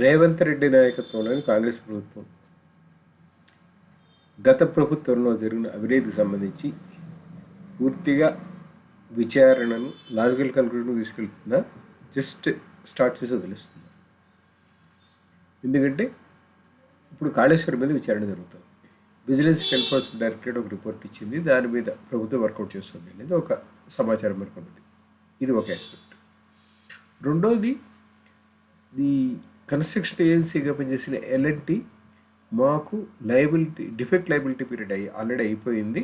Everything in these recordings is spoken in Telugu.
రేవంత్ రెడ్డి నాయకత్వంలోని కాంగ్రెస్ ప్రభుత్వం గత ప్రభుత్వంలో జరిగిన అవినీతికి సంబంధించి పూర్తిగా విచారణను లాజికల్ కన్క్లూజన్ తీసుకెళ్తుందా? జస్ట్ స్టార్ట్ చేసి వదిలేస్తుంది? ఎందుకంటే ఇప్పుడు కాళేశ్వరం మీద విచారణ జరుగుతుంది. విజిలెన్స్ ఎన్ఫోర్స్మెంట్ డైరెక్టరేట్ ఒక రిపోర్ట్ ఇచ్చింది. దాని మీద ప్రభుత్వం వర్కౌట్ చేస్తుంది అనేది ఒక సమాచారం మనకు ఇది ఒక ఆస్పెక్ట్ రెండోది ది కన్స్ట్రక్షన్ ఏజెన్సీగా పనిచేసిన ఎల్ఎన్టీ మాకు లయబిలిటీ డిఫెక్ట్ లయబిలిటీ పీరియడ్ అయ్యి ఆల్రెడీ అయిపోయింది.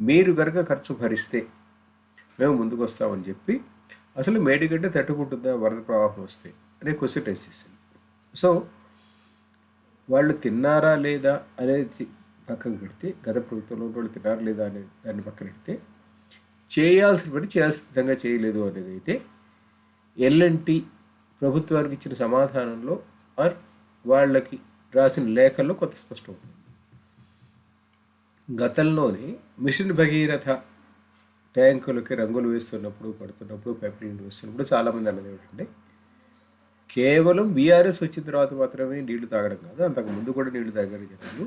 మీరు కనుక ఖర్చు భరిస్తే మేము ముందుకు వస్తామని చెప్పి అసలు మేడిగడ్డ తట్టుకుంటుందా వరద ప్రవాహం వస్తే అనే క్వశ్చన్ వేసేసింది సో వాళ్ళు తిన్నారా లేదా అనేది పక్కకు పెడితే గత ప్రభుత్వంలో వాళ్ళు తిన్నారా లేదా అనే దాన్ని పక్కన పెడితే చేయాల్సిన పని చేయాల్సిన విధంగా చేయలేదు అనేది అయితే ఎల్ఎన్టీ ప్రభుత్వానికి ఇచ్చిన సమాధానంలో ఆర్ వాళ్ళకి రాసిన లేఖల్లో కొంత స్పష్టమవుతుంది. గతంలోనే మిషన్ భగీరథ ట్యాంకులకి రంగులు వేస్తున్నప్పుడు పడుతున్నప్పుడు పైపులను వేస్తున్నప్పుడు చాలామంది అన్నది ఏమిటంటే కేవలం బీఆర్ఎస్ వచ్చిన తర్వాత మాత్రమే నీళ్ళు తాగడం కాదు అంతకు ముందు కూడా నీళ్ళు తాగారు జనాలు.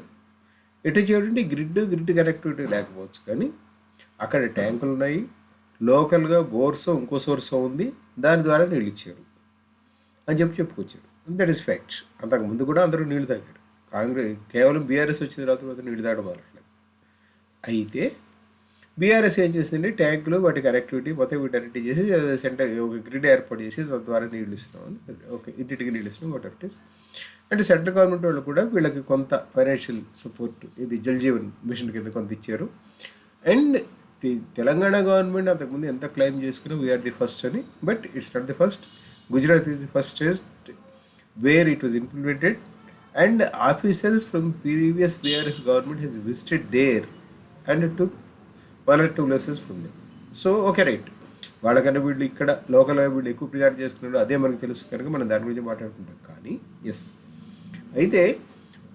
ఎటు చేయడంటే గ్రిడ్ గ్రిడ్ కనెక్టివిటీ లేకపోవచ్చు కానీ అక్కడ ట్యాంకులు ఉన్నాయి లోకల్గా బోర్సో ఇంకో సోర్సో ఉంది దాని ద్వారా నీళ్ళు ఇచ్చారు. అని చెప్పి చెప్పుకొచ్చారు. దట్ ఈస్ ఫ్యాక్ట్ అంతకు ముందు కూడా అందరూ నీళ్ళు తాగాడు కాంగ్రెస్ కేవలం బీఆర్ఎస్ వచ్చిన తర్వాత మాత్రం నీళ్ళు తాగడం మొదలట్లేదు అయితే బీఆర్ఎస్ ఏం చేసిందంటే ట్యాంకులు వాటి కనెక్టివిటీ మొత్తం వీటన్నిటి చేసి సెంటర్ ఒక గ్రిడ్ ఏర్పాటు చేసి దాని ద్వారా నీళ్ళు ఇస్తున్నాం ఓకే ఇంటింటికి నీళ్ళు ఇస్తున్నాం వాట్ ఎవట్ ఇస్ అంటే సెంట్రల్ గవర్నమెంట్ వాళ్ళు కూడా వీళ్ళకి కొంత ఫైనాన్షియల్ సపోర్ట్ ఇది జల్ జీవన్ మిషన్ కింద కొంత ఇచ్చారు. అండ్ తెలంగాణ గవర్నమెంట్ అంతకుముందు ఎంత క్లెయిమ్ చేసుకున్నా వీఆర్ ది ఫస్ట్ అని but it's not the first Gujarat is the first state where it was implemented and officers from previous BRS government has visited there and to వాళ్ళ to lessons from they so okay right వాళ్ళకన్నా వీళ్ళు ఇక్కడ లోకల్గా వీళ్ళు ఎక్కువ ప్రిజార్ట్ చేస్తున్నారు. అదే మనకు తెలుసు కనుక మనం దాని గురించి మాట్లాడుకుంటాం. కానీ ఎస్ అయితే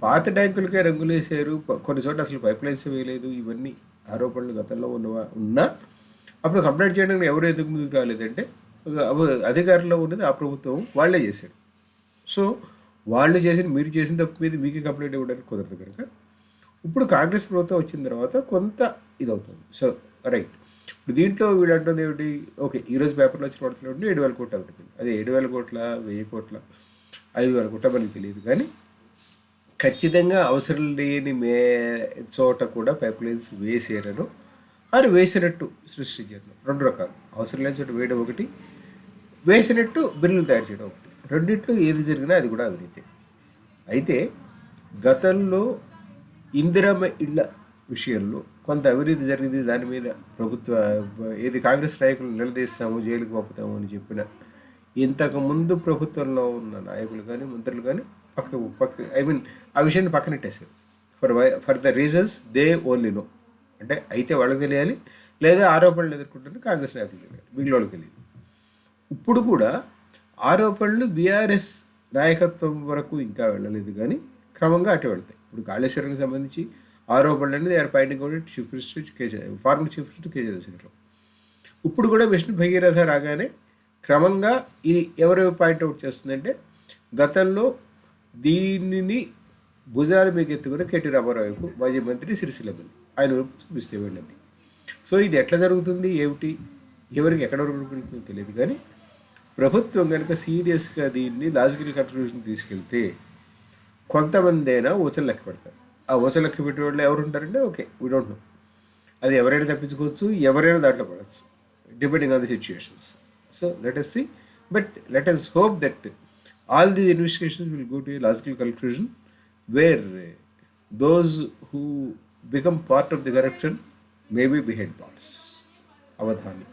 పాత ట్యాంకులకే రంగులు వేసారు కొన్ని చోట్ల అసలు పైప్ లైన్స్ వేయలేదు ఇవన్నీ ఆరోపణలు గతంలో ఉన్నవా ఉన్నా అప్పుడు కంప్లైంట్ చేయడానికి ఎవరు ఎదుగు ముందుకు రాలేదంటే అధికారంలో ఉన్నది ఆ ప్రభుత్వం వాళ్ళే చేశారు. సో వాళ్ళు చేసిన మీరు చేసిన తప్పు మీద మీకే కంప్లైంట్ ఇవ్వడానికి కుదరదు కనుక. ఇప్పుడు కాంగ్రెస్ ప్రభుత్వం వచ్చిన తర్వాత కొంత ఇది అవుతుంది సో రైట్. ఇప్పుడు దీంట్లో వీళ్ళు అంటుంది ఏమిటి? ఓకే ఈరోజు పేపర్లో వచ్చిన వార్తలు ఏంటంటే ఏడు వేల కోట్ల అవుతుంది. అదే ఏడు వేల కోట్ల వెయ్యి కోట్ల ఐదు వేల కోట్ల మనకి తెలియదు. కానీ ఖచ్చితంగా అవసరం లేని మే చోట కూడా పైప్ లైన్స్ వేసారను అది వేసినట్టు సృష్టించారు. రెండు రకాలు. అవసరం లేని చోట వేయడం ఒకటి వేసినట్టు బిల్లులు తయారు చేయడం ఒకటి. రెండిట్లో ఏది జరిగినా అది కూడా అవినీతి. అయితే గతంలో ఇందిరమ్మ ఇళ్ళ విషయంలో కొంత అవినీతి జరిగింది. దాని మీద ప్రభుత్వ ఏది కాంగ్రెస్ నాయకులు నిలదీస్తాము జైలుకి పంపుతాము అని చెప్పిన ఇంతకు ముందు ప్రభుత్వంలో ఉన్న నాయకులు కానీ మంత్రులు కానీ పక్క పక్క ఐ మీన్ ఆ విషయాన్ని పక్కనెట్టేశారు for why for the reasons they only know. అంటే అయితే వాళ్ళకి తెలియాలి లేదా ఆరోపణలు ఎదుర్కొంటున్న కాంగ్రెస్ నాయకులు తెలియాలి మిగిలిన వాళ్ళకి తెలియదు ఇప్పుడు కూడా ఆరోపణలు బీఆర్ఎస్ నాయకత్వం వరకు ఇంకా వెళ్ళలేదు కానీ క్రమంగా అటు వెళ్తాయి. ఇప్పుడు కాళేశ్వరంకి సంబంధించి ఆరోపణలు అనేది are pointing out chief minister KG former chief minister KG Chandrarao ఇప్పుడు కూడా విష్ణు భగీరథ రాగానే క్రమంగా ఇది ఎవరు పాయింట్అవుట్ చేస్తుందంటే గతంలో దీనిని భుజాల మీకు ఎత్తుకుని కేటీ రామారావుకు మాజీ మంత్రి సిరిసిల్లమని ఆయన వైపు చూపిస్తే వెళ్ళండి. సో ఇది ఎట్లా జరుగుతుంది? ఏమిటి? ఎవరికి ఎక్కడ వరకు వెళ్తుందో తెలియదు కానీ ప్రభుత్వం కనుక సీరియస్గా దీన్ని లాజికల్ కంట్రిబ్యూషన్ తీసుకెళ్తే కొంతమంది అయినా ఊచలు లెక్క పెడతారు. ఆ ఊచలు లెక్క పెట్టే వాళ్ళు ఎవరు ఉంటారంటే ఓకే వీ డోంట్ నో అది ఎవరైనా తప్పించుకోవచ్చు ఎవరైనా దాంట్లో పడవచ్చు depending on the situations so let us see but let us hope that all the investigations will go to a logical conclusion where those who become part of the corruption may be behind bars Avadhani